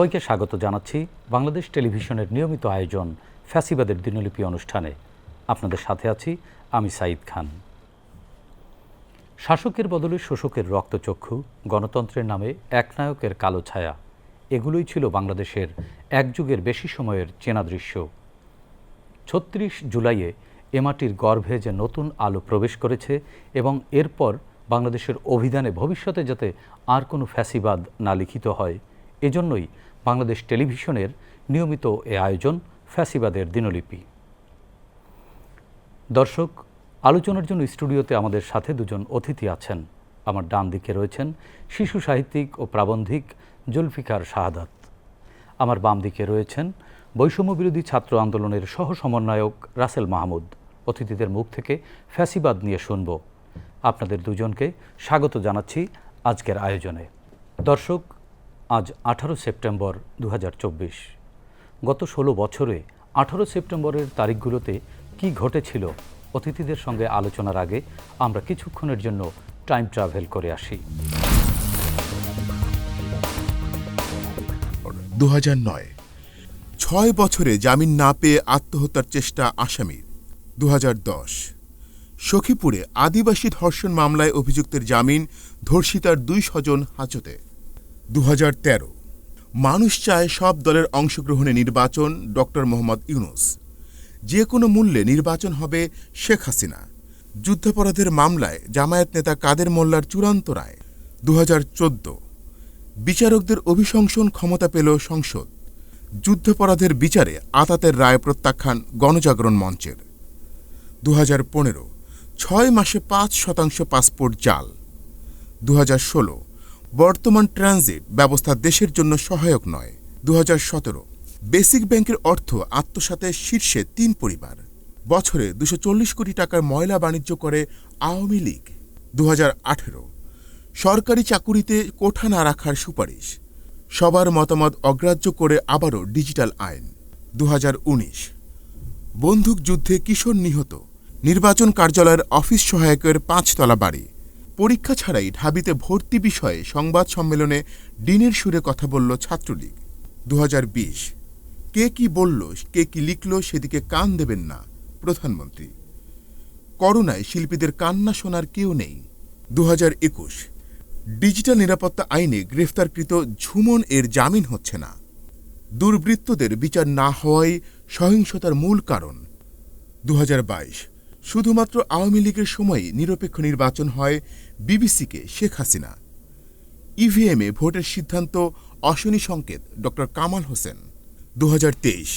সবাইকে স্বাগত জানাচ্ছি বাংলাদেশ টেলিভিশনের নিয়মিত আয়োজন ফ্যাসিবাদের দিনলিপি অনুষ্ঠানে। আপনাদের সাথে আছি আমি সাইদ খান। শাসকের বদলে শোষকের রক্তচক্ষু, গণতন্ত্রের নামে একনায়কের কালো ছায়া, এগুলোই ছিল বাংলাদেশের এক যুগের বেশি সময়ের চেনা দৃশ্য। ছত্রিশ জুলাইয়ে এ মাটির গর্ভে যে নতুন আলো প্রবেশ করেছে এবং এরপর বাংলাদেশের অভিধানে ভবিষ্যতে যাতে আর কোনো ফ্যাসিবাদ না লিখিত হয়, এজন্যই বাংলাদেশ টেলিভিশনের নিয়মিত এ আয়োজন ফ্যাসিবাদের দিনলিপি। দর্শক, আলোচনার জন্য স্টুডিওতে আমাদের সাথে দুজন অতিথি আছেন। আমার ডান দিকে রয়েছেন শিশু সাহিত্যিক ও প্রাবন্ধিক জুলফিকার শাহাদাত। আমার বাম দিকে রয়েছেন বৈষম্য বিরোধী ছাত্র আন্দোলনের সহ সমন্বয়ক রাসেল মাহমুদ। অতিথিদের মুখ থেকে ফ্যাসিবাদ নিয়ে শুনব। আপনাদের দুজনকে স্বাগত জানাচ্ছি আজকের আয়োজনে। দর্শক আজ আঠারো সেপ্টেম্বর দু হাজার চব্বিশ। গত ষোলো বছরে আঠারো সেপ্টেম্বরের তারিখগুলোতে কি ঘটেছিল অতিথিদের সঙ্গে আলোচনার আগে আমরা কিছুক্ষণের জন্য টাইম ট্রাভেল করে আসি। দু নয়। ছয় বছরে জামিন না পেয়ে আত্মহত্যার চেষ্টা আসামির। দু দশ। সখীপুরে আদিবাসী ধর্ষণ মামলায় অভিযুক্তের জামিন ধর্ষিতার দুই স্বজন হাজতে। দু মানুষ চায় সব দলের অংশগ্রহণে নির্বাচন ডক্টর মোহাম্মদ ইউনুস। যে কোনো মূল্যে নির্বাচন হবে শেখ হাসিনা। যুদ্ধাপরাধের মামলায় জামায়াত নেতা কাদের মোল্লার চূড়ান্ত রায়। দু হাজার চোদ্দ। বিচারকদের অভিশংসন ক্ষমতা পেল সংসদ। যুদ্ধাপরাধের বিচারে আতাতের রায় প্রত্যাখ্যান গণজাগরণ মঞ্চের। দু পনেরো। ছয় মাসে পাঁচ শতাংশ পাসপোর্ট জাল। দু ষোলো। বর্তমান ট্রানজিট ব্যবস্থা দেশের জন্য সহায়ক নয়। দু বেসিক ব্যাংকের অর্থ আত্মসাতের শীর্ষে তিন পরিবার। বছরে দুশো কোটি টাকার ময়লা বাণিজ্য করে আওয়ামী লীগ। দু সরকারি চাকুরিতে কোঠা না রাখার সুপারিশ। সবার মতামত অগ্রাহ্য করে আবারও ডিজিটাল আইন। দু বন্দুক যুদ্ধে কিশোর নিহত। নির্বাচন কার্যালয়ের অফিস সহায়কের পাঁচতলা বাড়ি। পরীক্ষা ছাড়াই ঢাবিতে ভর্তি বিষয়ে সংবাদ সম্মেলনে ডিনের সুরে কথা বলল ছাত্রলীগ। দু হাজার বিশ, কে কি বলল, কে কি লিখল সেদিকে কান দেবেন না, প্রধানমন্ত্রী। করোনায় শিল্পীদের কান্না শোনার কেউ নেই। দু ডিজিটাল নিরাপত্তা আইনে গ্রেফতারকৃত ঝুমন এর জামিন হচ্ছে না। দুর্বৃত্তদের বিচার না হওয়াই সহিংসতার মূল কারণ। দু হাজার বাইশ শুধুমাত্র আওয়ামী লীগের সময়ই নিরপেক্ষ নির্বাচন হয় বিবিসিকে শেখ হাসিনা। ইভিএমে ভোটের সিদ্ধান্ত, অশনি সংকেত ড কামাল হোসেন। দু হাজার তেইশ।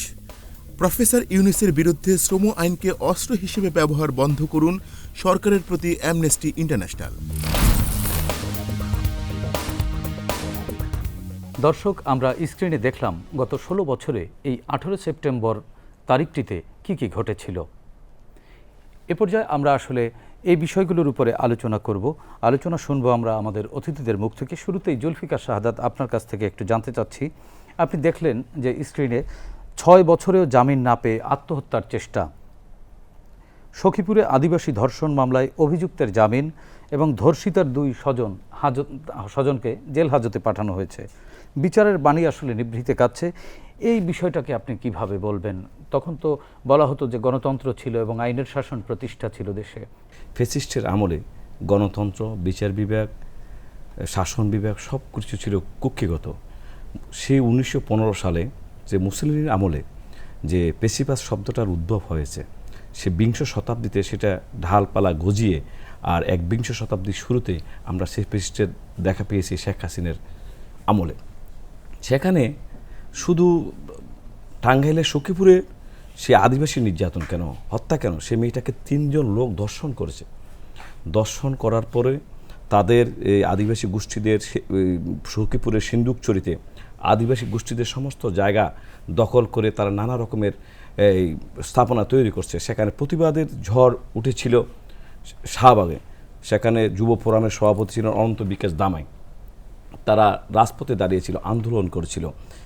প্রফেসর ইউনিসের বিরুদ্ধে শ্রম আইনকে অস্ত্র হিসেবে ব্যবহার বন্ধ করুন সরকারের প্রতি অ্যামনেস্টি ইন্টারন্যাশনাল দর্শক, আমরা স্ক্রিনে দেখলাম গত ষোলো বছরে এই আঠেরো সেপ্টেম্বর তারিখটিতে কি কি ঘটেছিল। এ পর্যায়ে আমরা আসলে এই বিষয়গুলোর উপরে আলোচনা করব। আলোচনা শুনব আমরা আমাদের অতিথিদের মুখ থেকে। শুরুতেই জুলফিকার শাহাদাত আপনার কাছ থেকে একটু জানতে চাচ্ছি। আপনি দেখলেন যে স্ক্রিনে ছয় বছরেও জামিন না পেয়ে আত্মহত্যার চেষ্টা। সখীপুরে আদিবাসী ধর্ষণ মামলায় অভিযুক্তের জামিন এবং ধর্ষিতার দুই স্বজন হাজত, স্বজনকে জেল হাজতে পাঠানো হয়েছে। বিচারের বাণী আসলে নিভৃতে কাচ্ছে এই বিষয়টাকে আপনি কীভাবে বলবেন? তখন তো বলা হতো যে গণতন্ত্র ছিল এবং আইনের শাসন প্রতিষ্ঠা ছিল দেশে। ফেসিস্টের আমলে গণতন্ত্র, বিচার বিভাগ, শাসন বিভাগ সব কিছু ছিল কুক্ষিগত। সেই উনিশশো পনেরো সালে যে মুসলিমের আমলে যে পেশিপাস শব্দটার উদ্ভব হয়েছে, সে বিংশ শতাব্দীতে সেটা ঢালপালা গজিয়ে আর এক বিংশ শতাব্দীর শুরুতে আমরা সেই পেসিস্টের দেখা পেয়েছি শেখ হাসিনের আমলে। সেখানে শুধু টাঙ্গাইলের সখীপুরে সে আদিবাসী নির্যাতন কেন? হত্যা কেন? সে মেয়েটাকে তিনজন লোক দর্শন করেছে। দর্শন করার পরে তাদের এই আদিবাসী গোষ্ঠীদের সখীপুরের সিন্দুকচরিতে আদিবাসী গোষ্ঠীদের সমস্ত জায়গা দখল করে তারা নানা রকমের এই স্থাপনা তৈরি করছে। সেখানে প্রতিবাদের ঝড় উঠেছিল শাহবাগে। সেখানে যুব ফোরামের সভাপতি ছিলেন অনন্ত বিকাশ দামাই। তারা রাজপথে দাঁড়িয়েছিল, আন্দোলন করেছিল।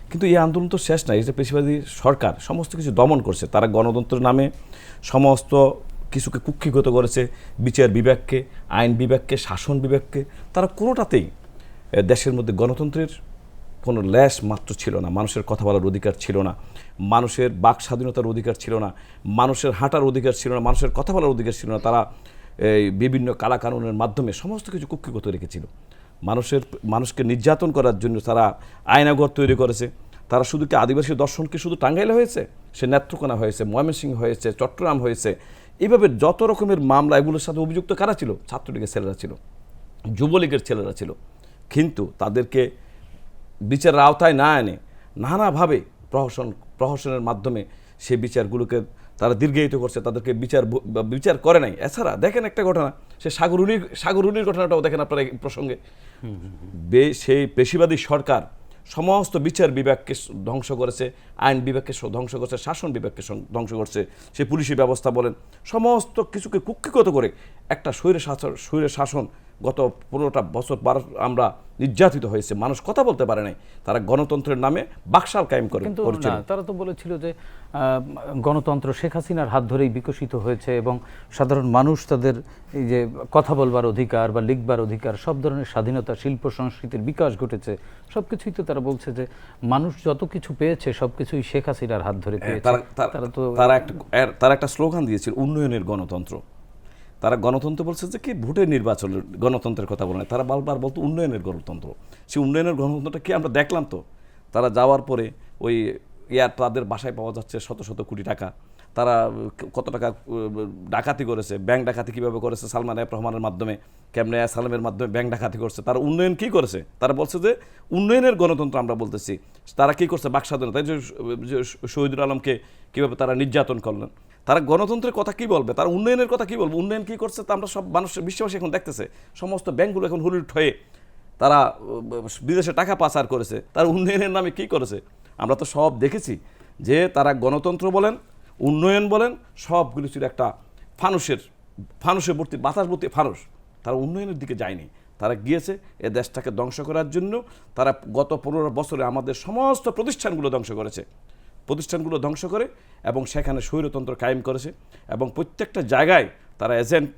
কিন্তু এই আন্দোলন তো শেষ নাই, এটা পেশিবাদী সরকার, সমস্ত কিছু দমন করছে। তারা গণতন্ত্রের নামে সমস্ত কিছুকে কুক্ষিগত করেছে, বিচার বিভাগকে, আইন বিভাগকে, শাসন বিভাগকে। তারা কোনোটাতেই দেশের মধ্যে গণতন্ত্রের কোনো ল্যাশ মাত্র ছিল না, মানুষের কথা বলার অধিকার ছিল না, মানুষের বাক স্বাধীনতার অধিকার ছিল না, মানুষের হাঁটার অধিকার ছিল না, মানুষের কথা বলার অধিকার ছিল না। তারা এই বিভিন্ন কালাকানুনের মাধ্যমে সমস্ত কিছু কুক্ষিগত রেখেছিল। মানুষের, মানুষকে নির্যাতন করার জন্য তারা আয়নাঘর তৈরি করেছে। তারা শুধু কি আদিবাসী দর্শনকে শুধু টাঙ্গাইলে হয়েছে? সে নেত্রকোনা হয়েছে, ময়মনসিংহ হয়েছে, চট্টগ্রাম হয়েছে। এইভাবে যত রকমের মামলা এগুলোর সাথে অভিযুক্ত কারা ছিল? ছাত্রলীগের ছেলেরা ছিল, যুবলীগের ছেলেরা ছিল। কিন্তু তাদেরকে বিচারের আওতায় না এনে নানাভাবে প্রহসন, প্রহসনের মাধ্যমে সে বিচারগুলোকে তারা দীর্ঘায়িত করছে, তাদেরকে বিচার বিচার করে নাই। এছাড়া দেখেন একটা ঘটনা, সে সাগরুনির সাগরুনির ঘটনাটাও দেখেন আপনারা প্রসঙ্গে। সেই পেশিবাদী সরকার সমস্ত বিচার বিভাগকে ধ্বংস করেছে, আইন বিভাগকে ধ্বংস করেছে, শাসন বিভাগকে ধ্বংস করছে সে পুলিশি ব্যবস্থা বলেন, সমস্ত কিছুকে কুক্ষিগত করে একটা স্বৈর শাসন স্বৈর শাসন গত পনেরোটা বছর বারো আমরা নির্যাতিত হয়েছে মানুষ কথা বলতে পারে নাই। তারা গণতন্ত্রের নামে বাকশাল কায়েম করে কিন্তু তারা তো বলেছিল যে গণতন্ত্র শেখ হাসিনার হাত ধরেই বিকশিত হয়েছে এবং সাধারণ মানুষ তাদের এই যে কথা বলবার অধিকার বা লিখবার অধিকার সব ধরনের স্বাধীনতা শিল্প সংস্কৃতির বিকাশ ঘটেছে। সবকিছুই তো তারা বলছে যে মানুষ যত কিছু পেয়েছে সবকিছুই শেখ হাসিনার হাত ধরে পেয়েছে। তারা তারা- তারা তো তারা একটা তারা একটা স্লোগান দিয়েছিল উন্নয়নের গণতন্ত্র। তারা গণতন্ত্র বলছে যে কি? ভোটের নির্বাচনের গণতন্ত্রের কথা বলে। তারা বারবার বলতো উন্নয়নের গণতন্ত্র। সেই উন্নয়নের গণতন্ত্রটা কি আমরা দেখলাম তো? তারা যাওয়ার পরে ওই ইয়ার তাদের বাসায় পাওয়া যাচ্ছে শত শত কোটি টাকা। তারা কত টাকা ডাকাতি করেছে, ব্যাংক ডাকাতি কীভাবে করেছে সালমান এফ রহমানের মাধ্যমে, কেমনে সালামের মাধ্যমে ব্যাংক ডাকাতি করছে, তারা উন্নয়ন কী করেছে? তারা বলছে যে উন্নয়নের গণতন্ত্র আমরা বলতেছি। তারা কি করছে? বাক স্বাধীনতা যে শহীদুল আলমকে কীভাবে তারা নির্যাতন করলেন? তারা গণতন্ত্রের কথা কি বলবে? তারা উন্নয়নের কথা কি বলবে? উন্নয়ন কি করছে তা আমরা সব মানুষের বিশ্ববাসী এখন দেখতেছে। সমস্ত ব্যাংকগুলো এখন হুলুট হয়ে তারা বিদেশে টাকা পাচার করেছে। তারা উন্নয়নের নামে কি করেছে? আমরা তো সব দেখেছি যে তারা গণতন্ত্র বলেন, উন্নয়ন বলেন, সবগুলো ছিল একটা ফানুসের ফানুসের ভর্তি, বাতাস ভর্তি ফানুস তারা উন্নয়নের দিকে যায়নি। তারা গিয়েছে এ দেশটাকে ধ্বংস করার জন্য। তারা গত পনেরো বছরে আমাদের সমস্ত প্রতিষ্ঠানগুলো ধ্বংস করেছে। প্রতিষ্ঠানগুলো ধ্বংস করে এবং সেখানে স্বৈরতন্ত্র কায়েম করেছে এবং প্রত্যেকটা জায়গায় তারা এজেন্ট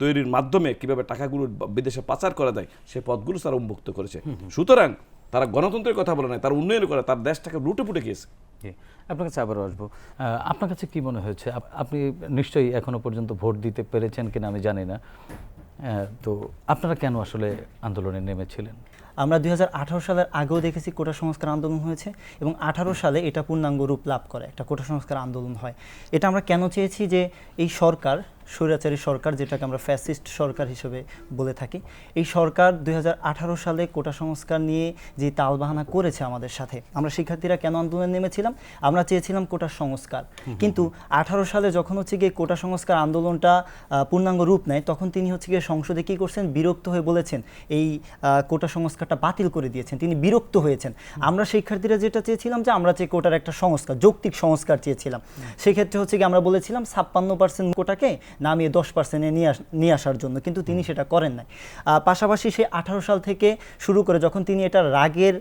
তৈরির মাধ্যমে কীভাবে টাকাগুলো বিদেশে পাচার করা যায় সে পথগুলো তারা উন্মুক্ত করেছে। সুতরাং তারা গণতন্ত্রের কথা বলে নাই তারা উন্নয়ন করে তার দেশটাকে লুটে পুটে গিয়েছে আপনার কাছে আবারও আসব। আপনার কাছে কি মনে হয়েছে? আপনি নিশ্চয়ই এখনও পর্যন্ত ভোট দিতে পেরেছেন কিনা আমি জানি না। তো আপনারা কেন আসলে আন্দোলনে নেমেছিলেন? আমরা দু হাজার আঠারো সালের আগেও দেখেছি কোটা সংস্কার আন্দোলন হয়েছে এবং আঠারো সালে এটা পূর্ণাঙ্গ রূপ লাভ করে, একটা কোটা সংস্কার আন্দোলন হয়। এটা আমরা কেন চেয়েছি যে এই সরকার স্বৈরাচারী সরকার যেটাকে আমরা ফ্যাসিস্ট সরকার হিসেবে বলে থাকি। এই সরকার দু হাজার আঠারো সালে কোটা সংস্কার নিয়ে যে তালবাহানা করেছে আমাদের সাথে আমরা শিক্ষার্থীরা কেন আন্দোলনে নেমেছিলাম? আমরা চেয়েছিলাম কোটা সংস্কার। কিন্তু আঠারো সালে যখন হচ্ছে গিয়ে কোটা সংস্কার আন্দোলনটা পূর্ণাঙ্গ রূপ নেয় তখন তিনি হচ্ছে গিয়ে সংসদে কী করছেন? বিরক্ত হয়ে বলেছেন এই কোটা সংস্কারটা বাতিল করে দিয়েছেন। তিনি বিরক্ত হয়েছেন। আমরা শিক্ষার্থীরা যেটা চেয়েছিলাম যে আমরা যে কোটার একটা সংস্কার যৌক্তিক সংস্কার চেয়েছিলাম সেক্ষেত্রে হচ্ছে গিয়ে আমরা বলেছিলাম ছাপ্পান্ন পার্সেন্ট কোটাকে নামিয়ে দশ পার্সেন্টে নিয়ে আস- নিয়ে আসার জন্য। কিন্তু তিনি সেটা করেন নাই। পাশাপাশি সে আঠারো সাল থেকে শুরু করে যখন তিনি এটা রাগের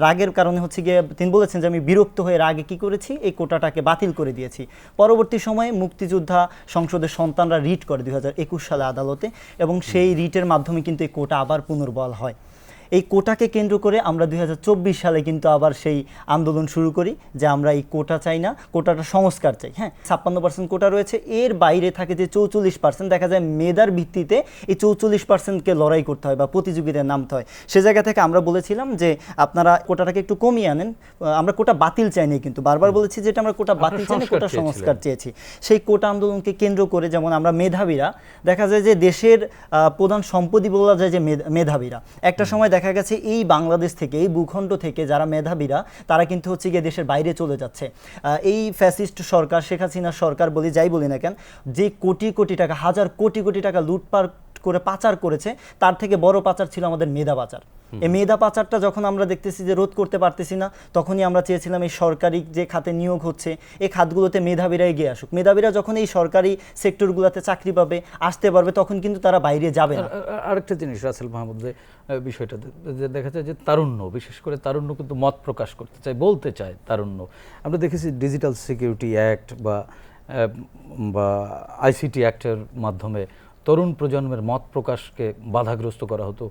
রাগের কারণে হচ্ছে গিয়ে তিনি বলেছেন যে আমি বিরক্ত হয়ে রাগে কি করেছি? এই কোটাটাকে বাতিল করে দিয়েছি। পরবর্তী সময়ে মুক্তিযোদ্ধা সংসদের সন্তানরা রিট করে দুই হাজার একুশ সালে আদালতে এবং সেই রিটের মাধ্যমে কিন্তু এই কোটা আবার পুনর্বল হয়। এই কোটাকে কেন্দ্র করে আমরা দু হাজার চব্বিশ সালে কিন্তু আবার সেই আন্দোলন শুরু করি যে আমরা এই কোটা চাই না কোটাটা সংস্কার চাই। হ্যাঁ ছাপ্পান্ন পার্সেন্ট কোটা রয়েছে। এর বাইরে থাকে যে চৌচল্লিশ পার্সেন্ট দেখা যায় মেধার ভিত্তিতে এই চৌচল্লিশ পার্সেন্টকে লড়াই করতে হয় বা প্রতিযোগিতায় নামতে হয়। সে জায়গা থেকে আমরা বলেছিলাম যে আপনারা কোটাটাকে একটু কমিয়ে আনেন। আমরা কোটা বাতিল চাইনি কিন্তু। বারবার বলেছি যেটা আমরা কোটা বাতিল চাইনি কোটা সংস্কার চেয়েছি। সেই কোটা আন্দোলনকে কেন্দ্র করে যেমন আমরা মেধাবীরা দেখা যায় যে দেশের প্রধান সম্পদই বলা যায় যে মেধাবীরা। একটা সময় দেখা গেছে এই বাংলাদেশ থেকে, এই ভূখণ্ড থেকে যারা মেধাবীরা, তারা কিন্তু হচ্ছে গিয়ে দেশের বাইরে চলে যাচ্ছে। এই ফ্যাসিস্ট সরকার, শেখ হাসিনা সরকার বলি যাই বলি না কেন, যে কোটি কোটি টাকা, হাজার কোটি কোটি টাকা লুটপাট করে পাচার করেছে, তার থেকে বড় পাচার ছিল আমাদের মেধা পাচার। এই মেধা পাচারটা যখন আমরা দেখতেছি যে রোধ করতে পারতেছি না তখনই আমরা চেয়েছিলাম এই সরকারি যে খাতে নিয়োগ হচ্ছে এই খাতগুলোতে মেধাবীরা এগিয়ে আসুক। মেধাবীরা যখন এই সরকারি সেক্টরগুলোতে চাকরি পাবে আসতে পারবে তখন কিন্তু তারা বাইরে যাবে না। আর- আর- আরেকটা জিনিস রাসেল মাহমুদ যে বিষয়টা যে দেখা যায় যে তারুণ্য বিশেষ করে তারুণ্য কিন্তু মত প্রকাশ করতে চায় বলতে চায় তারুণ্য। আমরা দেখেছি ডিজিটাল সিকিউরিটি অ্যাক্ট বা বা আইসিটি অ্যাক্টের মাধ্যমে তরুণ প্রজন্মের মত প্রকাশকে বাধাগ্রস্ত করা হতো।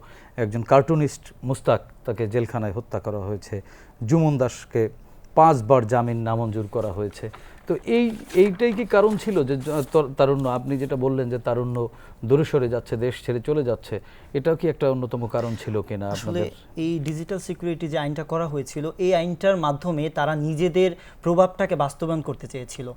একজন কার্টুনিস্ট মুস্তাক তাকে জেলখানায় হত্যা করা হয়েছে। জুমন দাসকে পাঁচবার জামিন নামঞ্জুর করা হয়েছে। তো এই, এইটাই কি কারণ ছিল যে তারুণ্য? আপনি যেটা বললেন যে তারুণ্য দূরে সরে যাচ্ছে দেশ ছেড়ে চলে যাচ্ছে। এটাও কি একটা অন্যতম কারণ ছিল কিনা আসলে এই ডিজিটাল সিকিউরিটি যে আইনটা করা হয়েছিল এই আইনটার মাধ্যমে তারা নিজেদের প্রভাবটাকে বাস্তবায়ন করতে চেয়েছিল।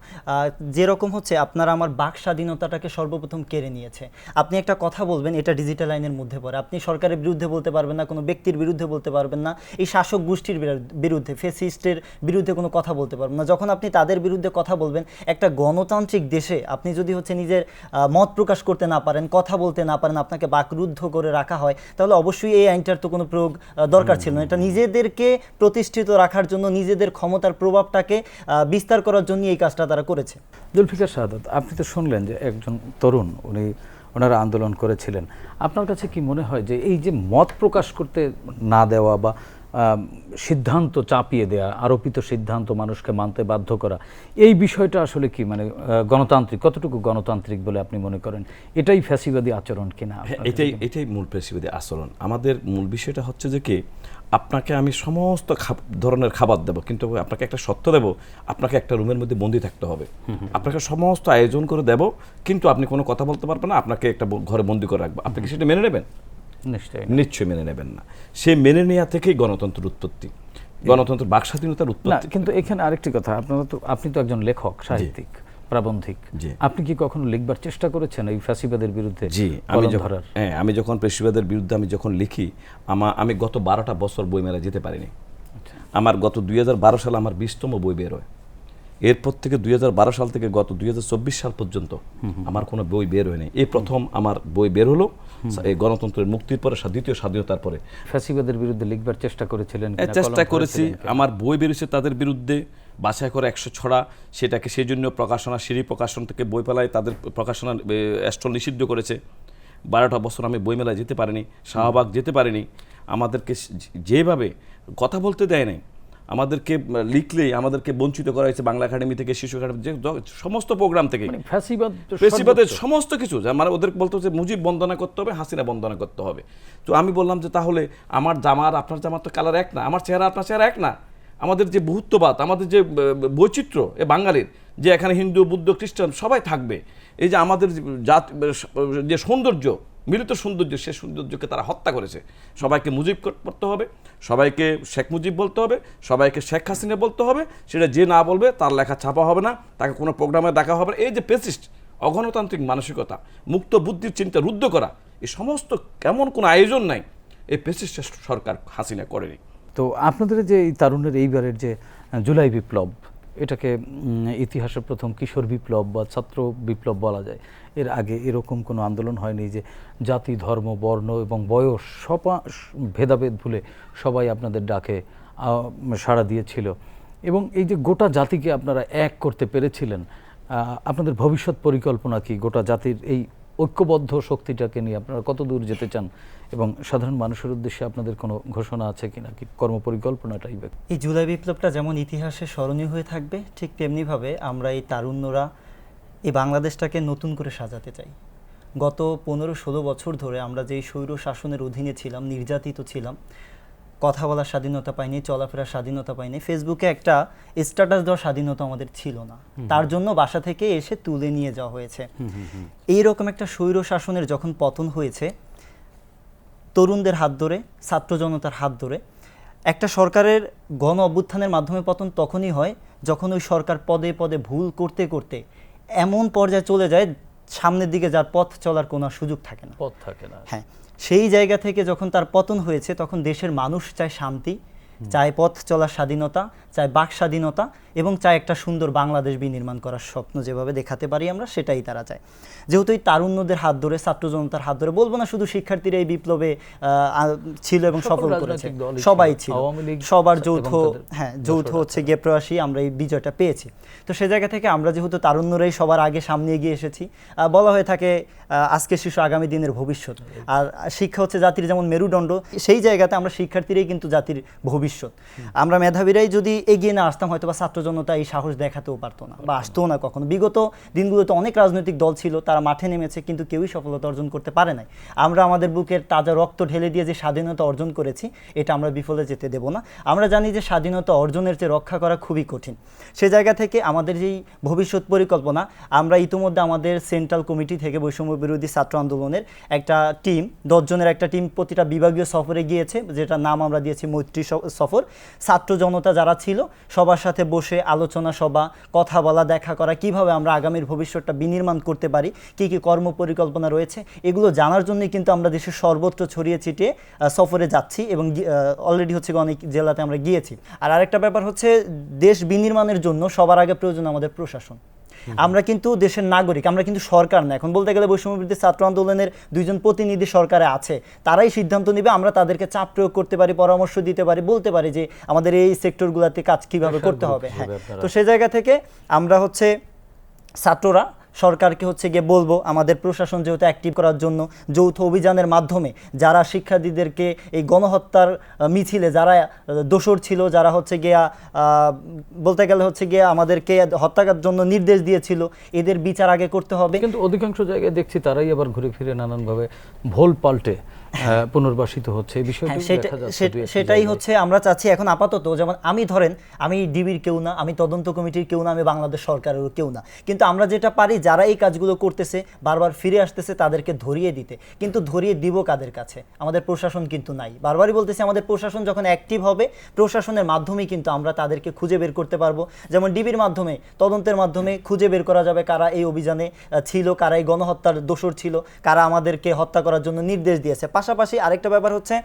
যেরকম হচ্ছে আপনারা আমার বাক স্বাধীনতাটাকে সর্বপ্রথম কেড়ে নিয়েছে। আপনি একটা কথা বলবেন এটা ডিজিটাল আইনের মধ্যে পড়ে। আপনি সরকারের বিরুদ্ধে বলতে পারবেন না কোনো ব্যক্তির বিরুদ্ধে বলতে পারবেন না। এই শাসক গোষ্ঠীর বিরু- বিরুদ্ধে ফেসিস্টের বিরুদ্ধে কোনো কথা বলতে পারবেন না। যখন আপনি তাদের বিরুদ্ধে কথা বলবেন একটা গণতান্ত্রিক দেশে আপনি যদি হচ্ছে নিজের মত প্রকাশ করতে না পারেন কথা বলতে না পারেন আপনাকে বাকরুদ্ধ করে রাখা হয় তাহলে অবশ্যই এই আইনটার তো কোনো প্রয়োগ দরকার ছিল না। এটা নিজেদেরকে প্রতিষ্ঠিত রাখার জন্য নিজেদের ক্ষমতার প্রভাবটাকে বিস্তার করার জন্য এই কাজটা তারা করেছে। জুলফিকার শাহাদাত আপনি তো শুনলেন যে একজন তরুণ উনি ওনারা আন্দোলন করেছিলেন। আপনার কাছে কি মনে হয় যে এই যে মত প্রকাশ করতে না দেওয়া বা সিদ্ধান্ত চাপিয়ে দেওয়া আরোপিত সিদ্ধান্ত মানুষকে মানতে বাধ্য করা এই বিষয়টা আসলে কি? মানে গণতান্ত্রিক কতটুকু গণতান্ত্রিক বলে আপনি মনে করেন? এটাই ফ্যাসিবাদী আচরণ কিনা হ্যাঁ, এটাই এটাই মূল পেশিবাদী আচরণ। আমাদের মূল বিষয়টা হচ্ছে যে কি আপনাকে আমি সমস্ত খাব- ধরনের খাবার দেবো কিন্তু আপনাকে একটা সত্য দেব আপনাকে একটা রুমের মধ্যে বন্দি থাকতে হবে। আপনাকে সমস্ত আয়োজন করে দেব কিন্তু আপনি কোনো কথা বলতে পারবেন না আপনাকে একটা ঘরে বন্দি করে রাখব। আপনি কি সেটা মেনে নেবেন? নিশ্চয়ই মেনে নেবেন না। সেই মেনে নেওয়া থেকেই গণতন্ত্রের উৎপত্তি। গণতন্ত্র বাক স্বাধীনতার উৎপত্তি। কিন্তু এখানে আরেকটি কথা আপনারা তো আপনি তো একজন লেখক সাহিত্যিক প্রাবন্ধিক। আপনি কি কখনো লিখবার চেষ্টা করেছেন এই ফ্যাসিবাদের বিরুদ্ধে? জি আমি যখন হ্যাঁ আমি যখন পেশিবাদের বিরুদ্ধে আমি যখন লিখি আমা আমি গত বারোটা বছর বইমেলা যেতে পারিনি। আমার গত দুই হাজার বারো সালে আমার বিশতম বই বের হয়। এরপর থেকে দুই হাজার বারো সাল থেকে গত দুই হাজার চব্বিশ সাল পর্যন্ত আমার কোনো বই বের হয়নি। এই প্রথম আমার বই বের হলো এই গণতন্ত্রের মুক্তির পরে দ্বিতীয় স্বাধীনতার পরে। ফ্যাসিবাদের বিরুদ্ধে লিখবার চেষ্টা করেছিলেন হ্যাঁ, চেষ্টা করেছি। আমার বই বেরিয়েছে তাদের বিরুদ্ধে বাছাই করে একশো ছড়া। সেটাকে সেই জন্য প্রকাশনা সিঁড়ি প্রকাশন থেকে বই পেলায় তাদের প্রকাশনা স্টল নিষিদ্ধ করেছে। বারোটা বছর আমি বইমেলায় যেতে পারিনি শাহবাগ যেতে পারিনি। আমাদেরকে যেভাবে কথা বলতে দেয় নাই আমাদেরকে লিখলেই আমাদেরকে বঞ্চিত করা হয়েছে বাংলা একাডেমি থেকে শিশু একাডেমি যে সমস্ত প্রোগ্রাম থেকে। মানে সর্বোচ্চ। সমস্ত কিছু যা মানে ওদের বলতো যে মুজিব বন্দনা করতে হবে হাসিনা বন্দনা করতে হবে। তো আমি বললাম যে তাহলে আমার জামার আপনার জামার তো কালার এক না আমার চেহারা আপনার চেহারা এক না। আমাদের যে বহুত্ববাদ আমাদের যে বৈচিত্র্য এ বাঙালির যে এখানে হিন্দু বুদ্ধ খ্রিস্টান সবাই থাকবে। এই যে আমাদের জাত যে সৌন্দর্য মিলিত সৌন্দর্য সে সৌন্দর্যকে তারা হত্যা করেছে। সবাইকে মুজিব করতে হবে, সবাইকে শেখ মুজিব বলতে হবে, সবাইকে শেখ হাসিনা বলতে হবে, সেটা যে না বলবে তার লেখা ছাপা হবে না, তাকে কোনো প্রোগ্রামে দেখা হবে এই যে পেসিস্ট, অগণতান্ত্রিক মানসিকতা, মুক্ত বুদ্ধির চিন্তা রুদ্ধ করা, এই সমস্ত কেমন কোনো আয়োজন নাই, এই পেসিস্ট সরকার হাসিনা করেনি। তো আপনাদের যে এই তারুণের এইবারের যে জুলাই বিপ্লব এটাকে ইতিহাসের প্রথম কিশোর বিপ্লব বা ছাত্র বিপ্লব বলা যায়। এর আগে এরকম কোনো আন্দোলন হয়নি যে জাতি, ধর্ম, বর্ণ এবং বয়স সপা, ভেদাভেদ ভুলে সবাই আপনাদের ডাকে সাড়া দিয়েছিল। এবং এই যে গোটা জাতিকে আপনারা এক করতে পেরেছিলেন আপনাদের ভবিষ্যৎ পরিকল্পনা কি? গোটা জাতির এই ঐক্যবদ্ধ শক্তিটাকে নিয়ে আপনারা কত দূর যেতে চান? এবং সাধারণ মানুষের উদ্দেশ্যে আপনাদের কোনো ঘোষণা আছে কিনা? কি কর্মপরিকল্পনাটাই এই জুলাই বিপ্লবটা যেমন ইতিহাসে স্মরণীয় হয়ে থাকবে ঠিক তেমনিভাবে আমরা এই তারুণ্যরা এই বাংলাদেশটাকে নতুন করে সাজাতে চাই। গত পনেরো ষোলো বছর ধরে আমরা যেই স্বৈর শাসনের অধীনে ছিলাম নির্যাতিত ছিলাম কথা বলার স্বাধীনতা পাইনি চলাফেরার স্বাধীনতা পাইনি ফেসবুকে একটা স্ট্যাটাস দেওয়ার স্বাধীনতা আমাদের ছিল না। তার জন্য বাসা থেকে এসে তুলে নিয়ে যাওয়া হয়েছে। এইরকম একটা স্বৈর শাসনের যখন পতন হয়েছে তরুণদের হাত ধরে ছাত্র জনতার হাত ধরে। একটা সরকারের গণ অভ্যুত্থানের মাধ্যমে পতন তখনই হয় যখন ওই সরকার পদে পদে ভুল করতে করতে এমন পর্যায়ে চলে যায় সামনের দিকে যার পথ চলার কোনো সুযোগ থাকে না। পথ থাকে না। হ্যাঁ সেই জায়গা থেকে যখন তার পতন হয়েছে তখন দেশের মানুষ চায় শান্তি চায় পথ চলার স্বাধীনতা চায় বাক স্বাধীনতা এবং চায় একটা সুন্দর বাংলাদেশ বিনির্মাণ করার স্বপ্ন যেভাবে দেখাতে পারি আমরা সেটাই তারা চায়। যেহেতু এই তারুণ্যদের হাত ধরে ছাত্র জনতার হাত ধরে বলব না শুধু শিক্ষার্থীরা এই বিপ্লবে ছিল এবং সফল করেছে সবাই ছিল সবার যৌথ হ্যাঁ যৌথ হচ্ছে গিয়ে প্রয়াসী আমরা এই বিজয়টা পেয়েছি। তো সে জায়গা থেকে আমরা যেহেতু তারুণ্যরাই সবার আগে সামনে এগিয়ে এসেছি আহ, বলা হয়ে থাকে আজকে শিশু আগামী দিনের ভবিষ্যৎ। আর শিক্ষা হচ্ছে জাতির যেমন মেরুদণ্ড সেই জায়গাতে আমরা শিক্ষার্থীরাই কিন্তু জাতির ভবিষ্যৎ ভবিষ্যৎ। আমরা মেধাবীরাই যদি এগিয়ে না আসতাম হয়তো বা ছাত্র জনতা এই সাহস দেখাতেও পারতো না বা আসতেও না কখনো। বিগত দিনগুলোতে অনেক রাজনৈতিক দল ছিল, তারা মাঠে নেমেছে, কিন্তু কেউই সফলতা অর্জন করতে পারে নাই। আমরা আমাদের বুকের তাজা রক্ত ঢেলে দিয়ে যে স্বাধীনতা অর্জন করেছি, এটা আমরা বিফলে যেতে দেব না। আমরা জানি যে স্বাধীনতা অর্জনের চেয়ে রক্ষা করা খুবই কঠিন। সে জায়গা থেকে আমাদের যেই ভবিষ্যৎ পরিকল্পনা, আমরা ইতিমধ্যে আমাদের সেন্ট্রাল কমিটি থেকে বৈষম্য বিরোধী ছাত্র আন্দোলনের একটা টিম, দশজনের একটা টিম, প্রতিটা বিভাগীয় সফরে গিয়েছে যেটা নাম আমরা দিয়েছি মৈত্রী সফর। ছাত্র জনতা যারা ছিল, সবার সাথে বসে আলোচনা সভা, কথা বলা, দেখা করা, কীভাবে আমরা আগামীর ভবিষ্যৎটা বিনির্মাণ করতে পারি, কি কি কর্ম পরিকল্পনা রয়েছে, এগুলো জানার জন্যই কিন্তু আমরা দেশের সর্বত্র ছড়িয়ে ছিটিয়ে সফরে যাচ্ছি এবং অলরেডি হচ্ছে অনেক জেলাতে আমরা গিয়েছি। আর আরেকটা ব্যাপার হচ্ছে, দেশ বিনির্মাণের জন্য সবার আগে প্রয়োজন আমাদের প্রশাসন। আমরা কিন্তু দেশের নাগরিক আমরা কিন্তু সরকার না। এখন বলতে গেলে বৈষম্য বৃদ্ধি ছাত্র আন্দোলনের দুইজন প্রতিনিধি সরকারে আছে। তারাই সিদ্ধান্ত নিবে আমরা তাদেরকে চাপ প্রয়োগ করতে পারি পরামর্শ দিতে পারি বলতে পারি যে আমাদের এই সেক্টরগুলোতে কাজ কীভাবে করতে হবে। হ্যাঁ তো সেই জায়গা থেকে আমরা হচ্ছে ছাত্ররা সরকারকে হচ্ছে গিয়ে বলব, আমাদের প্রশাসন যেহেতু অ্যাক্টিভ করার জন্য যৌথ অভিযানের মাধ্যমে যারা শিক্ষার্থীদেরকে এই গণহত্যার মিছিলে যারা দোষর ছিল, যারা হচ্ছে গিয়া বলতে গেলে হচ্ছে গিয়ে আমাদেরকে হত্যাকার জন্য নির্দেশ দিয়েছিল, এদের বিচার আগে করতে হবে। কিন্তু অধিকাংশ জায়গায় দেখছি তারাই আবার ঘুরে ফিরে নানানভাবে ভোল পাল্টে পুনর্বাসিত হচ্ছে। এই বিষয়টি হ্যাঁ, সেটাই হচ্ছে আমরা চাচ্ছি এখন আপাতত যেমন আমি ধরেন আমি ডিবির কেউ না আমি তদন্ত কমিটির কেউ না আমি বাংলাদেশ সরকারেরও কেউ না। কিন্তু আমরা যেটা পারি যারা এই কাজগুলো করতেছে বারবার ফিরে আসতেছে তাদেরকে ধরিয়ে দিতে। কিন্তু ধরিয়ে দিব কাদের কাছে? আমাদের প্রশাসন কিন্তু নাই। বারবারই বলতেছি আমাদের প্রশাসন যখন অ্যাক্টিভ হবে প্রশাসনের মাধ্যমেই কিন্তু আমরা তাদেরকে খুঁজে বের করতে পারব। যেমন ডিবির মাধ্যমে তদন্তের মাধ্যমে খুঁজে বের করা যাবে কারা এই অভিযানে ছিল কারা এই গণহত্যার দোষর ছিল কারা আমাদেরকে হত্যা করার জন্য নির্দেশ দিয়েছে। পাশাপাশি আরেকটা ব্যাপার হচ্ছে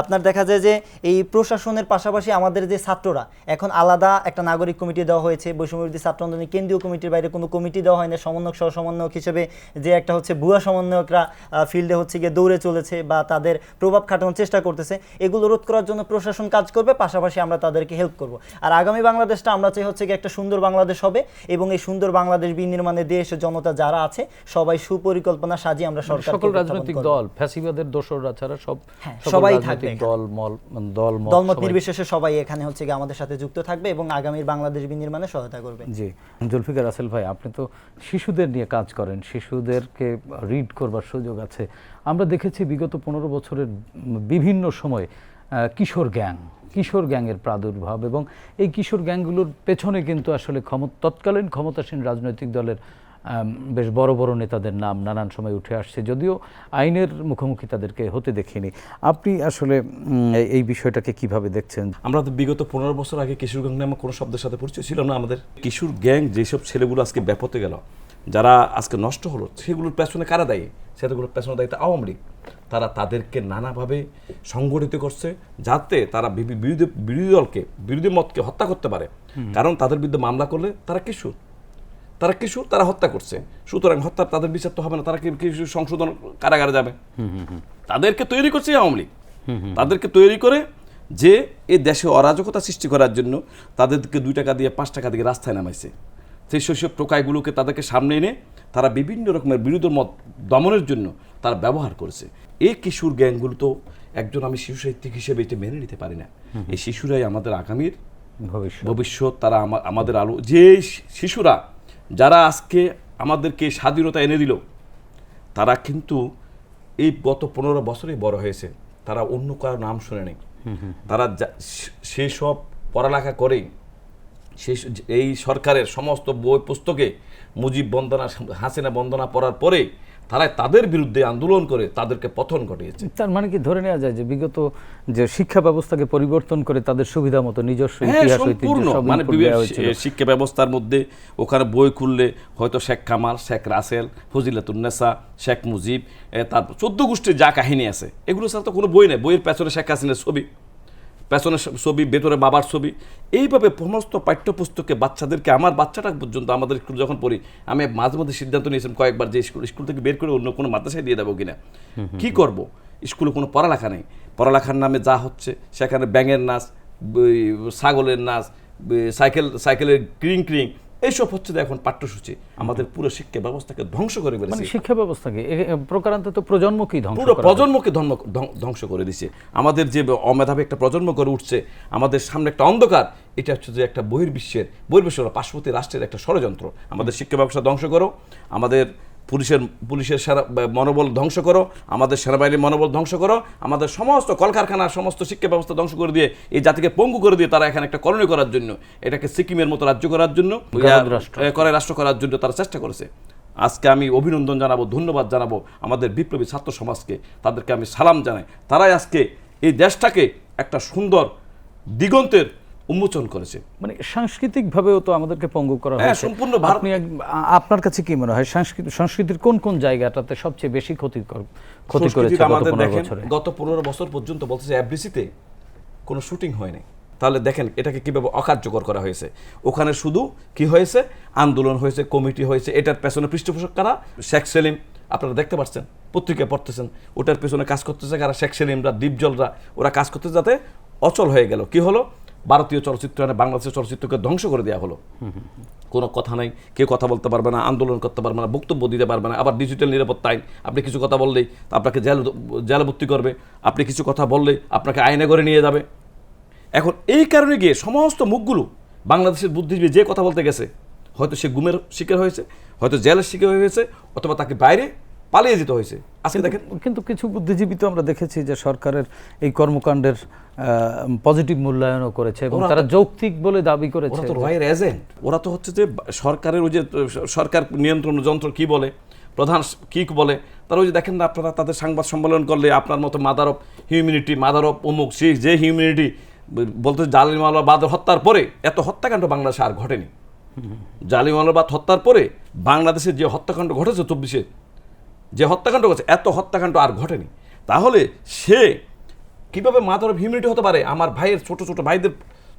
আপনার দেখা যায় যে এই প্রশাসনের পাশাপাশি আমাদের যে ছাত্ররা এখন আলাদা একটা নাগরিক কমিটি দেওয়া হয়েছে বৈষম্যবিরোধী ছাত্র আন্দোলনের কেন্দ্রীয় কমিটির বাইরে কোনো কমিটি দেওয়া হয় না সমন্বয়ক সহ সমন্বয়ক হিসেবে যে একটা হচ্ছে ভুয়া সমন্বয়করা ফিল্ডে হচ্ছে গিয়ে দৌড়ে চলেছে বা তাদের প্রভাব খাটানোর চেষ্টা করতেছে এগুলো রোধ করার জন্য প্রশাসন কাজ করবে পাশাপাশি আমরা তাদেরকে হেল্প করব। আর আগামী বাংলাদেশটা আমরা চাই হচ্ছে গিয়ে একটা সুন্দর বাংলাদেশ হবে এবং এই সুন্দর বাংলাদেশ বিনির্মাণে দেশ জনতা যারা আছে সবাই সুপরিকল্পনা সাজিয়ে আমরা সরকার সকল রাজনৈতিক দল ফ্যাসিবাদের দোসররা ছাড়া সব হ্যাঁ, সবাই থাকবে। দল মল দল মত দলমত নির্বিশেষে সবাই এখানে হচ্ছে গিয়ে আমাদের সাথে যুক্ত থাকবে এবং আগামীর বাংলাদেশ বিনির্মাণে সহায়তা করবে। জি জুলফিকার রাসেল ভাই আপনি তো শিশুদের নিয়ে কাজ করেন শিশুদেরকে রিড করবার সুযোগ আছে। আমরা দেখেছি বিগত পনেরো বছরের বিভিন্ন সময় কিশোর গ্যাং কিশোর গ্যাংয়ের প্রাদুর্ভাব এবং এই কিশোর গ্যাংগুলোর পেছনে কিন্তু আসলে ক্ষম তৎকালীন ক্ষমতাসীন রাজনৈতিক দলের বেশ বড় বড় নেতাদের নাম নানান সময় উঠে আসছে। যদিও আইনের মুখোমুখি তাদেরকে হতে দেখিনি। আপনি আসলে এই- বিষয়টাকে কীভাবে দেখছেন? আমরা তো বিগত পনেরো বছর আগে কিশোর গ্যাং নামে কোনো শব্দের সাথে পরিচয় ছিল না। আমাদের কিশোর গ্যাং যেসব ছেলেগুলো আজকে ব্যাপতে গেল যারা আজকে নষ্ট হলো সেগুলোর পেছনে কারা দায়ী? সেগুলোর পেছনে দায়িত্ব আওয়ামী লীগ। তারা তাদেরকে নানাভাবে সংগঠিত করছে যাতে তারা বিরোধী বিরোধী দলকে বিরোধী মতকে হত্যা করতে পারে। কারণ তাদের বিরুদ্ধে মামলা করলে তারা কিশোর। তারা কিশোর তারা হত্যা করছে। সুতরাং হত্যা তাদের বিচার তো হবে না তারা কিছু সংশোধন কারাগারে যাবে? তাদেরকে তৈরি করছে আওয়ামী লীগ। তাদেরকে তৈরি করে যে এই দেশে অরাজকতা সৃষ্টি করার জন্য তাদেরকে দুই টাকা দিয়ে পাঁচ টাকা দিয়ে রাস্তায় নামাইছে। সেই শৈশব টোকাইগুলোকে তাদেরকে সামনে এনে তারা বিভিন্ন রকমের বিরোধী মত দমনের জন্য তারা ব্যবহার করেছে। এই কিশোর গ্যাংগুলো তো একজন আমি শিশু সাহিত্যিক হিসেবে এটা মেনে নিতে পারি না। এই শিশুরাই আমাদের আগামীর ভবিষ্যৎ। ভবিষ্যৎ তারা আমাদের আলো যে শিশুরা যারা আজকে আমাদেরকে স্বাধীনতা এনে দিল তারা কিন্তু এই গত পনেরো বছরে বড় হয়েছে। তারা অন্য কারও নাম শুনে নেই। তারা সেই সব সেসব পড়ালেখা করে সেই এই সরকারের সমস্ত বই পুস্তকে মুজিব বন্দনা হাসিনা বন্দনা পড়ার পরে তারা তাদের বিরুদ্ধে আন্দোলন করে তাদেরকে পতন ঘটিয়েছে। তার মানে কি? ধরে নেওয়া যায় যে বিগত যে শিক্ষা ব্যবস্থাকে পরিবর্তন করে তাদের সুবিধা মতো নিজস্ব হ্যাঁ ইতিহাস সম্পূর্ণ। মানে শিক্ষা ব্যবস্থার মধ্যে ওখানে বই খুললে হয়তো শেখ কামাল শেখ রাসেল ফজিলাতুন্নেসা শেখ মুজিব তারপর চোদ্দ গোষ্ঠীর যা কাহিনী আছে এগুলো ছাড়া তো কোনো বই নেই। বইয়ের পেছনে শেখ হাসিনার ছবি। পেছনে স- ছবি ভেতরে বাবার ছবি। এইভাবে সমস্ত পাঠ্যপুস্তকে বাচ্চাদেরকে আমার বাচ্চাটা পর্যন্ত আমাদের স্কুল যখন পড়ি আমি মাঝে মধ্যে সিদ্ধান্ত নিয়েছিলাম কয়েকবার যে স্কুল স্কুল থেকে বের করে অন্য কোনো মাদ্রাসায় দিয়ে দেবো কিনা। কি করব? স্কুলে কোনো পড়ালেখা নেই। পড়ালেখার নামে যা হচ্ছে সেখানে ব্যাঙের নাচ ছাগলের নাচ সাইকেল সাইকেলের ক্রিং ক্রিং এইসব হচ্ছে যে এখন পাঠ্যসূচি। আমাদের পুরো শিক্ষা ব্যবস্থাকে ধ্বংস করে মানে ফেলেছে শিক্ষা ব্যবস্থাকে প্রকারান্ত তো প্রজন্মকেই ধ্বংস পুরো প্রজন্মকে ধ্বং- ধ্বংস করে দিছে। আমাদের যে অমেধাবী একটা প্রজন্ম করে উঠছে আমাদের সামনে একটা অন্ধকার এটা হচ্ছে যে একটা বহির্বিশ্বের বহির্বিশ্বের পার্শ্ববর্তী রাষ্ট্রের একটা ষড়যন্ত্র। আমাদের শিক্ষা ব্যবস্থা ধ্বংস করো আমাদের পুলিশের পুলিশের সেরা- মনোবল ধ্বংস করো আমাদের সেনাবাহিনীর মনোবল ধ্বংস করো আমাদের সমস্ত কলকারখানা সমস্ত শিক্ষা ব্যবস্থা ধ্বংস করে দিয়ে এই জাতিকে পঙ্গু করে দিয়ে তারা এখানে একটা করণীয় করার জন্য এটাকে সিকিমের মতো রাজ্য করার জন্য করে রাষ্ট্র করার জন্য তারা চেষ্টা করেছে। আজকে আমি অভিনন্দন জানাব ধন্যবাদ জানাব আমাদের বিপ্লবী ছাত্র সমাজকে তাদেরকে আমি সালাম জানাই। তারাই আজকে এই দেশটাকে একটা সুন্দর দিগন্তের উন্মোচন করেছে। মানে সাংস্কৃতিক ভাবেও তো আমাদেরকে পঙ্গু করা হ্যাঁ, হয়েছে। সম্পূর্ণ আপনি আপনার কাছে কি মনে হয়? সংস্কৃতি সংস্কৃতির কোন কোন জায়গাটাতে সবচেয়ে বেশি ক্ষতি ক্ষতি করেছে আমাদের দেখেন গত পনেরো বছর পর্যন্ত বলতেছে এফডিসিতে কোনো শুটিং হয়নি। তাহলে দেখেন এটাকে কীভাবে অকার্যকর করা হয়েছে? ওখানে শুধু কি হয়েছে? আন্দোলন হয়েছে কমিটি হয়েছে এটার পেছনে পৃষ্ঠপোষক কারা? শেখ সেলিম। আপনারা দেখতে পাচ্ছেন পত্রিকায় পড়তেছেন ওটার পেছনে কাজ করতেছে কারা? শেখ সেলিমরা দীপজলরা ওরা কাজ করতে যাতে অচল হয়ে গেল। কি হলো? ভারতীয় চলচ্চিত্র মানে বাংলাদেশের চলচ্চিত্রকে ধ্বংস করে দেওয়া হলো। কোনো কথা নাই, কেউ কথা বলতে পারবে না, আন্দোলন করতে পারবে না, বক্তব্য দিতে পারবে না, আবার ডিজিটাল নিরাপত্তা আইন আপনি কিছু কথা বললেই আপনাকে জেল জেলভর্তি করবে, আপনি কিছু কথা বললেই আপনাকে আইনে করে নিয়ে যাবে। এখন এই কারণে গিয়ে সমস্ত মুখগুলো বাংলাদেশের বুদ্ধিজীবী যে কথা বলতে গেছে, হয়তো সে গুমের শিকার হয়েছে, হয়তো জেলের শিকার হয়েছে, অথবা তাকে বাইরে পালিয়ে যেতে হয়েছে। আজকে দেখেন। কিন্তু কিছু বুদ্ধিজীবী তো আমরা দেখেছি যে সরকারের এই কর্মকাণ্ডের পজিটিভ মূল্যায়নও করেছে এবং তারা যৌক্তিক বলে দাবি করেছে ওরা তো রয়ের এজেন্ট ওরা তো হচ্ছে যে সরকারের ওই যে সরকার নিয়ন্ত্রণ যন্ত্র কি বলে প্রধান কি বলে তারা ওই যে দেখেন না আপনারা তাদের সংবাদ সম্মেলন করলে আপনার মতো mother of humanity mother of অমুক সেই যে হিউম্যানিটি বলতে জালিমাল্লা বাদ হত্যার পরে এত হত্যাকাণ্ড বাংলাদেশে আর ঘটেনি। জালিমাল্লাবাদ হত্যার পরে বাংলাদেশে যে হত্যাকাণ্ড ঘটেছে চব্বিশে যে হত্যাকাণ্ড ঘটেছে এত হত্যাকাণ্ড আর ঘটেনি। তাহলে সে কীভাবে মাদার অফ হতে পারে? আমার ভাইয়ের ছোট ছোট ভাইদের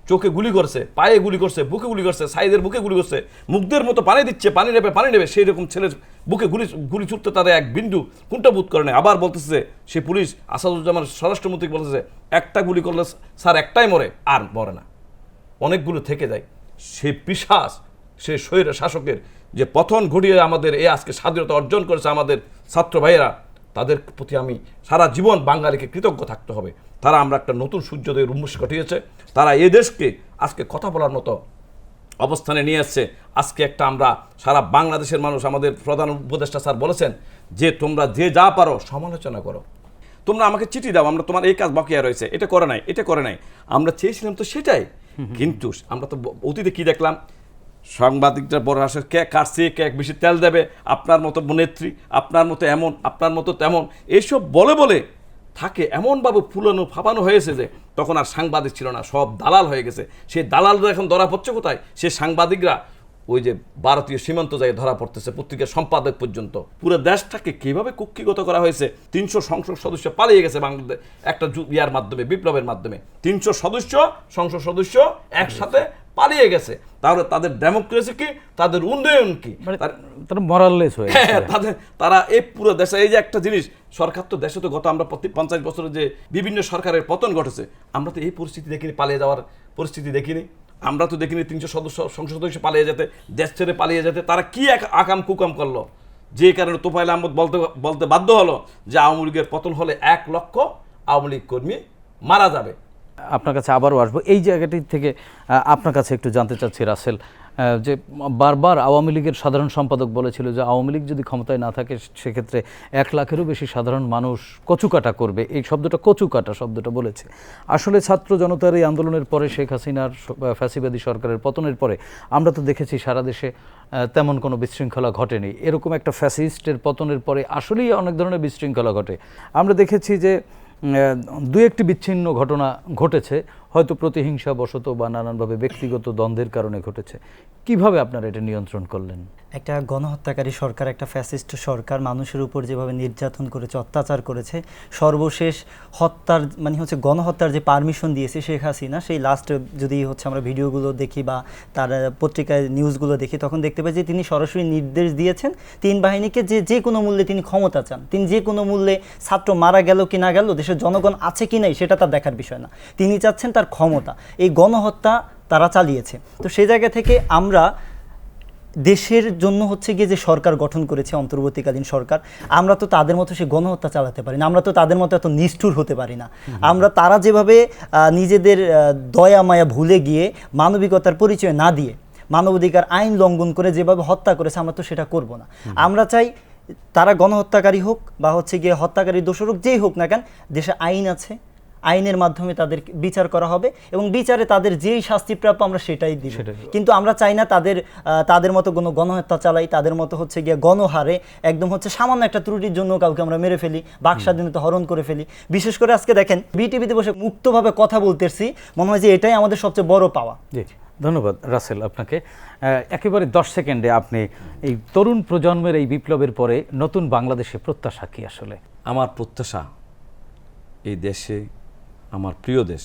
চোখে গুলি করছে, পায়ে গুলি করছে, বুকে গুলি করছে, সাইদের বুকে গুলি করছে, মুখদের মতো পানি দিচ্ছে, পানি নেবে পানি নেবে সেই রকম ছেলের বুকে গুলি গুলি ছুটতে তাদের এক বিন্দু কোনটা বোধ করে না আবার বলতেছে সে পুলিশ আসাদুজ্জামান স্বরাষ্ট্রমন্ত্রী বলতেছে একটা গুলি করলে স্যার একটাই মরে, আর মরে না। অনেকগুলো থেকে যায়। সে পিশাস সে স্বৈর শাসকের যে পথন ঘটিয়ে আমাদের এ আজকে স্বাধীনতা অর্জন করেছে আমাদের ছাত্র ভাইয়েরা, তাদের প্রতি আমি সারা জীবন বাঙালিকে কৃতজ্ঞ থাকতে হবে। তারা আমরা একটা নতুন সূর্যোদয়ের উন্মোষ ঘটিয়েছে। তারা এ দেশকে আজকে কথা বলার মতো অবস্থানে নিয়ে এসছে। আজকে একটা আমরা সারা বাংলাদেশের মানুষ, আমাদের প্রধান উপদেষ্টা স্যার বলেছেন যে, তোমরা যে যা পারো সমালোচনা করো। তোমরা আমাকে চিঠি দাও, আমরা তোমার এই কাজ বকেয়া রয়েছে। এটা করে নাই, এটা করে নাই। আমরা চেয়েছিলাম তো সেটাই। কিন্তু আমরা তো অতীতে কি দেখলাম? সাংবাদিকরা বড় আসে, কে কাটছে কে এক বেশি তেল দেবে, আপনার মতো নেত্রী, আপনার মতো এমন, আপনার মতো তেমন। এইসব বলে বলে থাকে এমনভাবে ফুলানো, ফাপানো হয়েছে যে তখন আর সাংবাদিক ছিল না, সব দালাল হয়ে গেছে। সেই দালালরা এখন ধরা পড়ছে কোথায়? সে সাংবাদিকরা ওই যে ভারতীয় সীমান্ত জায়গায় ধরা পড়তেছে পত্রিকার সম্পাদক পর্যন্ত। পুরো দেশটাকে কীভাবে কুক্ষিগত করা হয়েছে? তিনশো সংসদ সদস্য পালিয়ে গেছে বাংলাদেশ একটা ইয়ার মাধ্যমে বিপ্লবের মাধ্যমে। তিনশো সদস্য সংসদ সদস্য একসাথে পালিয়ে গেছে। তাহলে তাদের ডেমোক্রেসি কি? তাদের উন্নয়ন কি? মানে তারা মরাললেস হয়ে হ্যাঁ, তাদের তারা এই পুরো দেশে এই যে একটা জিনিস সরকার তো দেশে তো গত আমরা প্রতি পঞ্চাশ বছরে যে বিভিন্ন সরকারের পতন ঘটেছে আমরা তো এই পরিস্থিতি দেখিনি পালিয়ে যাওয়ার পরিস্থিতি দেখিনি। আমরা তো দেখিনি তিনশো সদস্য, সংসদ সদস্য পালিয়ে যেতে, দেশ ছেড়ে পালিয়ে যেতে, তারা কী এক আকাম কুকাম করল? যে কারণে তোফাইল আহমদ বলতে বলতে বাধ্য হলো যে আওয়ামী লীগের পতন হলে এক লক্ষ আওয়ামী লীগ কর্মী মারা যাবে। আপনার কাছে আবারও আসব। এই জায়গাটি থেকে আপনার কাছে একটু জানতে চাচ্ছি রাসেল যে বারবার আওয়ামী লীগের সাধারণ সম্পাদক বলেছিল যে আওয়ামী লীগ যদি ক্ষমতায় না থাকে সেক্ষেত্রে এক লাখেরও বেশি সাধারণ মানুষ কচুকাটা করবে। এই শব্দটা কচুকাটা শব্দটা বলেছে। আসলে ছাত্র জনতার এই আন্দোলনের পরে শেখ হাসিনার ফ্যাসিবাদী সরকারের পতনের পরে আমরা তো দেখেছি সারা দেশে তেমন কোনো বিশৃঙ্খলা ঘটেনি। এরকম একটা ফ্যাসিস্টের পতনের পরে আসলেই অনেক ধরনের বিশৃঙ্খলা ঘটে। আমরা দেখেছি যে দু একটি বিচ্ছিন্ন ঘটনা ঘটেছে হয়তো প্রতিহিংসা বশত বা নানানভাবে ব্যক্তিগত দ্বন্দ্বের কারণে ঘটেছে। কীভাবে আপনারা এটা নিয়ন্ত্রণ করলেন? একটা গণহত্যাকারী সরকার, একটা ফ্যাসিস্ট সরকার মানুষের উপর যেভাবে নির্যাতন করেছে, অত্যাচার করেছে, সর্বশেষ হত্যার মানে হচ্ছে গণহত্যার যে পারমিশন দিয়েছে শেখ হাসিনা, সেই লাস্ট যদি হচ্ছে আমরা ভিডিওগুলো দেখি বা তার পত্রিকায় নিউজগুলো দেখি, তখন দেখতে পাই যে তিনি সরাসরি নির্দেশ দিয়েছেন তিন বাহিনীকে যে যে কোনো মূল্যে তিনি ক্ষমতা চান। তিনি যে কোনো মূল্যে ছাত্র মারা গেল কি না গেল, দেশের জনগণ আছে কি নাই, সেটা তার দেখার বিষয় না। তিনি চাচ্ছেন তার ক্ষমতা। এই গণহত্যা তারা চালিয়েছে। তো সেই জায়গা থেকে আমরা দেশের জন্য হচ্ছে গিয়ে যে সরকার গঠন করেছে অন্তর্বর্তীকালীন সরকার আমরা তো তাদের মতো সে গণহত্যা চালাতে পারি না আমরা তো তাদের মতো এত নিষ্ঠুর হতে পারি না। আমরা তারা যেভাবে নিজেদের দয়া মায়া ভুলে গিয়ে মানবিকতার পরিচয় না দিয়ে মানবাধিকার আইন লঙ্ঘন করে যেভাবে হত্যা করেছে আমরা তো সেটা করব না। আমরা চাই তারা গণহত্যাকারী হোক বা হচ্ছে গিয়ে হত্যাকারী দোষরূপ যেই হোক না কেন দেশে আইন আছে আইনের মাধ্যমে তাদের বিচার করা হবে এবং বিচারে তাদের যেই শাস্তি প্রাপ্য আমরা সেটাই দিব। কিন্তু আমরা চাই না তাদের তাদের মতো কোনো গণহত্যা চালাই তাদের মতো হচ্ছে গিয়ে গণহারে একদম হচ্ছে সামান্য একটা ত্রুটির জন্য কাউকে আমরা মেরে ফেলি বাক স্বাধীনতা হরণ করে ফেলি। বিশেষ করে আজকে দেখেন বিটিভিতে বসে মুক্তভাবে কথা বলতেছি মনে হয় যে এটাই আমাদের সবচেয়ে বড় পাওয়া। জি ধন্যবাদ রাসেল আপনাকে। একেবারে দশ সেকেন্ডে আপনি এই তরুণ প্রজন্মের এই বিপ্লবের পরে নতুন বাংলাদেশে প্রত্যাশা কি আসলে? আমার প্রত্যাশা এই দেশে আমার প্রিয় দেশ,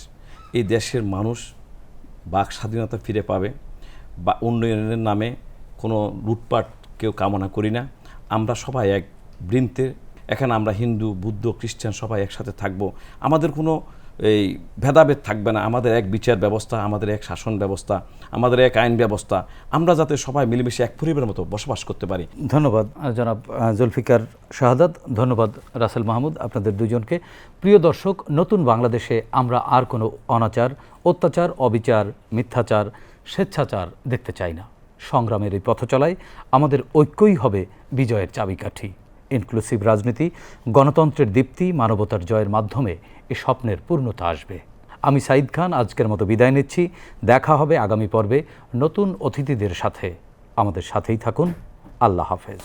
এই দেশের মানুষ বাক স্বাধীনতা ফিরে পাবে, বা উন্নয়নের নামে কোনো লুটপাট কেউ কামনা করি না। আমরা সবাই এক বৃন্তে এখানে আমরা হিন্দু, বুদ্ধ, খ্রিস্টান সবাই একসাথে থাকব। আমাদের কোনো এই ভেদাভেদ থাকবে না। আমাদের এক বিচার ব্যবস্থা, আমাদের এক শাসন ব্যবস্থা, আমাদের এক আইন ব্যবস্থা। আমরা যাতে সবাই মিলেমিশে এক পরিবারের মতো বসবাস করতে পারি। ধন্যবাদ জনাব জুলফিকার শাহাদাত। ধন্যবাদ, রাসেল মাহমুদ, আপনাদের দুজনকে। প্রিয় দর্শক, নতুন বাংলাদেশে আমরা আর কোনো অনাচার, অত্যাচার, অবিচার, মিথ্যাচার, স্বেচ্ছাচার দেখতে চাই না। সংগ্রামের এই পথ চলায় আমাদের ঐক্যই হবে বিজয়ের চাবিকাঠি। ইনক্লুসিভ রাজনীতি, গণতন্ত্রের দীপ্তি, মানবতার জয়ের মাধ্যমে এ স্বপ্নের পূর্ণতা আসবে। আমি সাঈদ খান, আজকের মতো বিদায় নিচ্ছি। দেখা হবে আগামী পর্বে নতুন অতিথিদের সাথে। আমাদের সাথেই থাকুন। আল্লাহ হাফেজ।